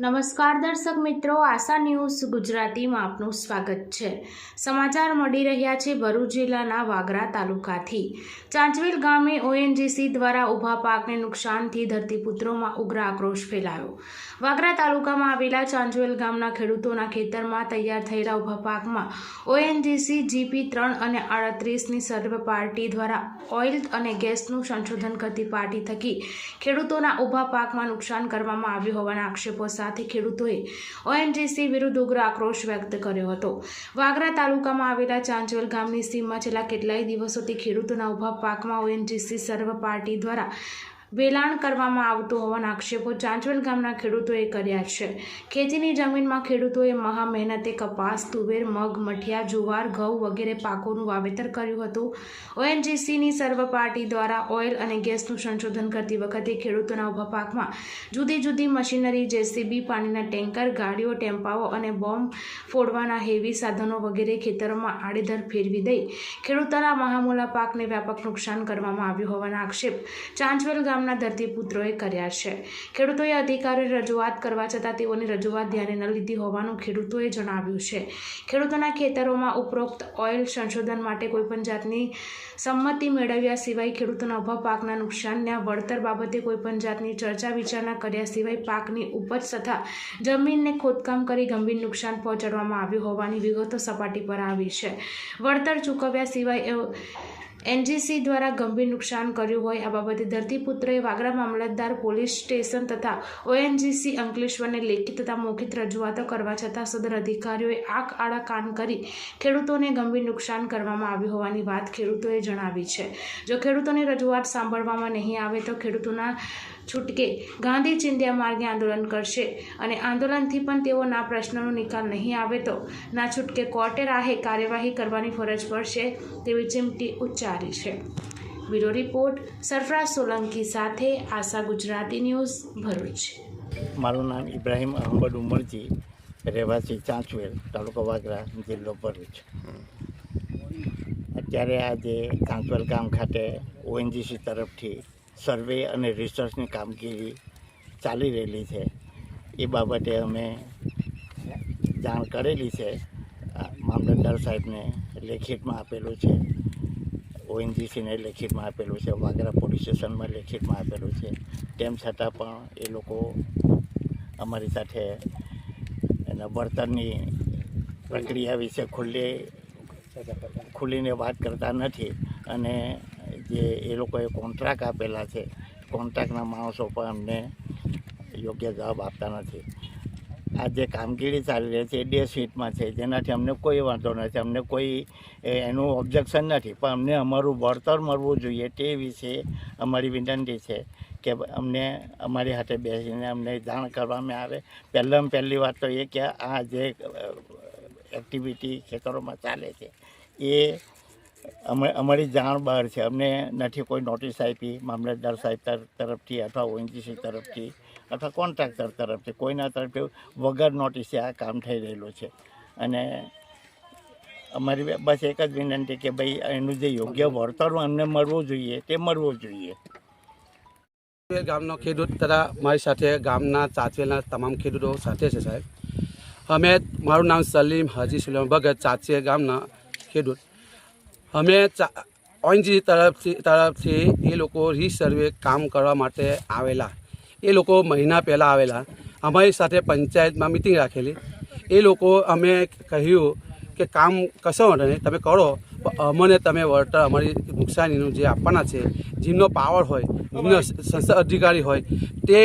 નમસ્કાર દર્શક મિત્રો, આશા ન્યૂઝ ગુજરાતીમાં આપનું સ્વાગત છે. સમાચાર મળી રહ્યા છે ભરૂચ જિલ્લાના વાગરા તાલુકાથી. ચાંચવેલ ગામે ઓએનજીસી દ્વારા ઊભા પાકને નુકસાનથી ધરતીપુત્રોમાં ઉગ્ર આક્રોશ ફેલાયો. વાગરા તાલુકામાં આવેલા ચાંચવેલ ગામના ખેડૂતોના ખેતરમાં તૈયાર થયેલા ઊભા પાકમાં ઓએનજીસી જીપી ત્રણ અને આડત્રીસની સર્વ પાર્ટી દ્વારા ઓઇલ અને ગેસનું સંશોધન કરતી પાર્ટી થકી ખેડૂતોના ઊભા પાકમાં નુકસાન કરવામાં આવ્યું હોવાના આક્ષેપો સાથે ખેડૂતોએ ઓએનજીસી વિરુદ્ધ ઉગ્ર આક્રોશ વ્યક્ત કર્યો હતો. વાગરા તાલુકામાં આવેલા ચાંચવેલ ગામની સીમમાં છેલ્લા કેટલાય દિવસોથી ખેડૂતોના ઊભા પાકમાં ઓએનજીસી સર્વ પાર્ટી દ્વારા વેલાણ કરવામાં આવતું હોવાના આક્ષેપો ચાંચવેલ ગામના ખેડૂતોએ કર્યા છે. ખેતીની જમીનમાં ખેડૂતોએ મહા મહેનતે કપાસ, તુવેર, મગ, મઠિયા, જુવાર, ઘઉં વગેરે પાકોનું વાવેતર કર્યું હતું. ઓએનજીસીની સર્વ પાર્ટી દ્વારા ઓઇલ અને ગેસનું સંશોધન કરતી વખતે ખેડૂતોના ઊભા પાકમાં જુદી જુદી મશીનરી, જેસીબી, પાણીના ટેન્કર, ગાડીઓ, ટેમ્પાઓ અને બોમ્બ ફોડવાના હેવી સાધનો વગેરે ખેતરોમાં આડેધડ ફેરવી દઈ ખેડૂતોના મહામૂલા પાકને વ્યાપક નુકસાન કરવામાં આવ્યું હોવાના આક્ષેપ ચાંચવેલ ગામના ધરતીપુત્રોએ કર્યા છે. ખેડૂતોએ અધિકારીઓએ રજૂઆત કરવા છતાં તેઓની રજૂઆત ધ્યાને ન લીધી હોવાનું ખેડૂતોએ જણાવ્યું છે. ખેડૂતોના ખેતરોમાં ઉપરોક્ત ઓઇલ સંશોધન માટે કોઈપણ જાતની સંમતિ મેળવ્યા સિવાય ખેડૂતોના ઊભા પાકના નુકસાનના વળતર બાબતે કોઈપણ જાતની ચર્ચા વિચારણા કર્યા સિવાય પાકની ઉપજ તથા જમીનને ખોદકામ કરી ગંભીર નુકસાન પહોંચાડવામાં આવ્યું હોવાની વિગતો સપાટી પર આવી છે. વળતર ચૂકવ્યા સિવાય એનજીસી દ્વારા ગંભીર નુકસાન કર્યું હોય આ બાબતે ધરતીપુત્રએ વાગરા મામલતદાર પોલીસ સ્ટેશન તથા ઓએનજીસી અંકલેશ્વરને લેખિત તથા મૌખિત રજૂઆતો કરવા છતાં સદર અધિકારીઓએ આંખ આડા કાન કરી ખેડૂતોને ગંભીર નુકસાન કરવામાં આવ્યું હોવાની વાત ખેડૂતોએ જણાવી છે. જો ખેડૂતોની રજૂઆત સાંભળવામાં નહીં આવે તો ખેડૂતોના છૂટકે ગાંધી ચિંધ્યા માર્ગે આંદોલન કરશે અને આંદોલનથી પણ તેઓના પ્રશ્નનો નિકાલ નહીં આવે તો ના છૂટકે કોર્ટે રાહે કાર્યવાહી કરવાની ફરજ પડશે તેવી ચીમટી ઉચ્ચારી છે. બ્યુરો રિપોર્ટ સરફરાજ સોલંકી સાથે આશા ગુજરાતી ન્યૂઝ ભરૂચ. મારું નામ ઇબ્રાહિમ અહમદ ઉમરજી, રહેવાસી ચાંચવેલ તાલુકો વાગરા, જિલ્લો ભરૂચ. અત્યારે આજે ચાંચવેલ ગામ ખાતે ઓએનજીસી તરફથી સર્વે અને રિસર્ચની કામગીરી ચાલી રહેલી છે. એ બાબતે અમે જાણ કરેલી છે. મામલતદાર સાહેબને લેખિતમાં આપેલું છે. ઓએનજીસીને લેખિતમાં આપેલું છે. વાગરા પોલીસ સ્ટેશનમાં લેખિતમાં આપેલું છે. તેમ છતાં પણ એ લોકો અમારી સાથે એના વળતરની પ્રક્રિયા વિશે ખુલ્લી ખુલીને વાત કરતા નથી અને જે એ લોકોએ કોન્ટ્રાક્ટ આપેલા છે કોન્ટ્રાક્ટના માણસો પણ અમને યોગ્ય જવાબ આપતા નથી. આ જે કામગીરી ચાલી રહી છે, એ ડે સીટમાં છે, જેનાથી અમને કોઈ વાંધો નથી, અમને કોઈ એનું ઓબ્જેક્શન નથી, પણ અમને અમારું વળતર મળવું જોઈએ તે વિશે અમારી વિનંતી છે કે અમને અમારી હાથે બેસીને અમને જાણ કરવામાં આવે. પહેલાં પહેલી વાત તો એ કે આ જે એક્ટિવિટી ખેતરોમાં ચાલે છે, એ અમે અમારી જાણ બહાર છે. અમને નથી કોઈ નોટિસ આપી, મામલતદાર સાહેબ તર- તરફથી અથવા ઓએનજીસી તરફથી અથવા કોન્ટ્રાક્ટર તરફથી. કોઈના તરફથી વગર નોટિસે આ કામ થઈ રહેલું છે. અને અમારી બસ એક જ વિનંતી કે ભાઈ એનું જે યોગ્ય વળતર અમને મળવું જોઈએ, તે મળવું જોઈએ. ગામનો ખેડૂત તથા મારી સાથે ગામના ચાચવેલના તમામ ખેડૂતો સાથે છે સાહેબ. અમે મારું નામ સલીમ હાજી સુલેમ ભગત ચાચવે ગામના ખેડૂત. અમે ઓએનજી તરફથી તરફથી એ લોકો રીસર્વે કામ કરવા માટે આવેલા. એ લોકો મહિના પહેલાં આવેલા. અમારી સાથે પંચાયતમાં મિટિંગ રાખેલી. એ લોકો અમે કહ્યું કે કામ કશો નહીં તમે કરો. અમને તમે વળતર અમારી નુકસાનીનું જે આપવાના છે જેમનો પાવર હોય જેમનો સંસદ અધિકારી હોય તે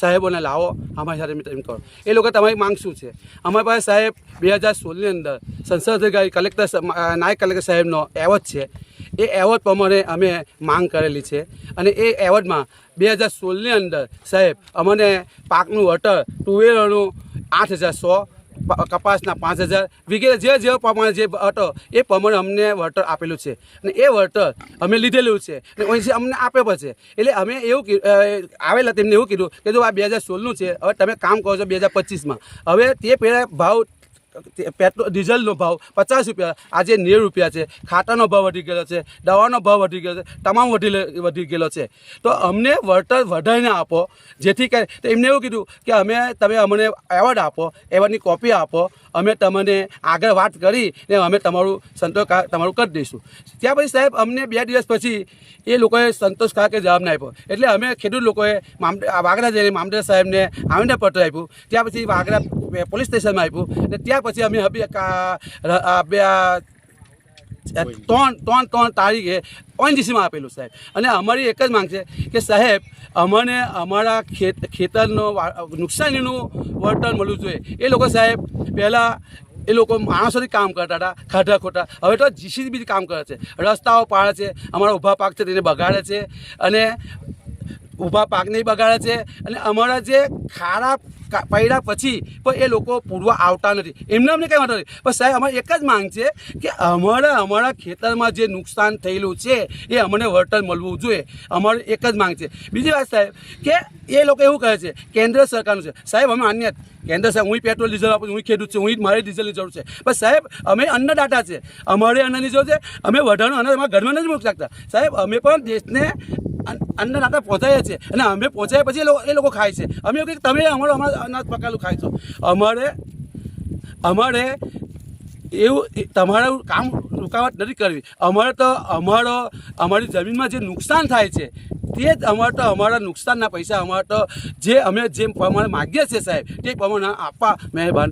સાહેબોને લાવો, અમારી સાથે મિટિંગ કરો. એ લોકો તમારી માંગ શું છે? અમારી પાસે સાહેબ, બે હજાર સોળની અંદર સંસદ અધિકારી કલેક્ટર નાયક કલેક્ટર સાહેબનો એવોર્ડ છે. એ એવોર્ડ પ્રમાણે અમે માંગ કરેલી છે. અને એ એવોર્ડમાં બે હજાર સોળની અંદર સાહેબ, અમને પાકનું વળતર તુવેરનું આઠ હજાર સો કપાસના પાંચ હજાર, વગેરે જે જે પ્રમાણે જે હતો એ પ્રમાણે અમને વળતર આપેલું છે. અને એ વળતર અમે લીધેલું છે. અને અહીંથી અમને આપે છે. એટલે અમે એવું આવેલા તેમને એવું કીધું કે જો આ બે હજાર સોળનું છે, હવે તમે કામ કરો છો બે હજાર પચીસમાં. હવે તે પહેલાં ભાવ પેટ્રોલ ડીઝલનો ભાવ પચાસ રૂપિયા. આજે નેવું રૂપિયા છે. ખાટાનો ભાવ વધી ગયેલો છે. દવાનો ભાવ વધી ગયો છે. તમામ વધી વધી ગયેલો છે. તો અમને વળતર વધારીને આપો. જેથી કરી, તો એમને એવું કીધું કે અમે, તમે અમને એવોર્ડ આપો એવોર્ડની કોપી આપો. અમે તમને આગળ વાત કરી ને અમે તમારું સંતોષ તમારું કરી દઈશું. ત્યાં પછી સાહેબ, અમને બે દિવસ પછી એ લોકોએ સંતોષકારક જવાબ ના આપ્યો. એટલે અમે ખેડૂત લોકોએ મામ વાગરા જઈને મામલતદાર સાહેબને આવેદનપત્ર આપ્યું. ત્યાં પછી વાગરા પોલીસ સ્ટેશનમાં આપ્યું અને ત્યાં પછી અમે બે ત્રણ ત્રણ ત્રણ તારીખે ઓએનજીસીમાં આપેલું, સાહેબ. અને અમારી એક જ માંગ છે કે, સાહેબ, અમને અમારા ખેત, ખેતરનો નુકસાનીનું વળતર મળવું જોઈએ. એ લોકો, સાહેબ, પહેલાં એ લોકો માણસોથી કામ કરતા હતા ખાટા ખોટા. હવે તો જીસીબી કામ કરે છે. રસ્તાઓ પાડે છે, અમારા ઊભા પાક છે, તેને બગાડે છે. અને ઊભા પાકને બગાડે છે અને અમારા જે ખારા પડ્યા પછી પણ એ લોકો પૂરવા આવતા નથી. એમને અમને કંઈ વાંધો નથી પણ સાહેબ, અમારે એક જ માંગ છે કે અમારા અમારા ખેતરમાં જે નુકસાન થયેલું છે એ અમને વળતર મળવું જોઈએ. અમારું એક જ માંગ છે. બીજી વાત સાહેબ, કે એ લોકો એવું કહે છે, કેન્દ્ર સરકારનું છે. સાહેબ, અમે અન્ય કેન્દ્ર સાહેબ હું પેટ્રોલ, ડીઝલ આપું હું ખેડૂત છું, હું મારે ડીઝલની જરૂર છે. પણ સાહેબ, અમે અન્નદાતા છે. અમારે અન્નની જરૂર છે. અમે વધારાનું અન્ન અમારા ઘરમાં નથી મૂકી શકતા. સાહેબ, અમે પણ દેશને અન્ન- અન્નદાતા પહોંચાડીએ છીએ. અને અમે પહોંચાય પછી એ લોકો ખાય છે. અમે એવું તમે અમારું અમારા અનાજ પકાયેલું ખાય છો. અમારે અમારે એવું તમારું કામ રૂકાવટ નથી કરવી. અમારે તો અમારો, અમારી જમીનમાં જે નુકસાન થાય છે, તે જ અમારે તો અમારા નુકસાનના પૈસા, અમારે તો જે અમે જેમ પ્રમાણે માગીએ છીએ સાહેબ, તે પ્રમાણે આપવા મહેરબાન.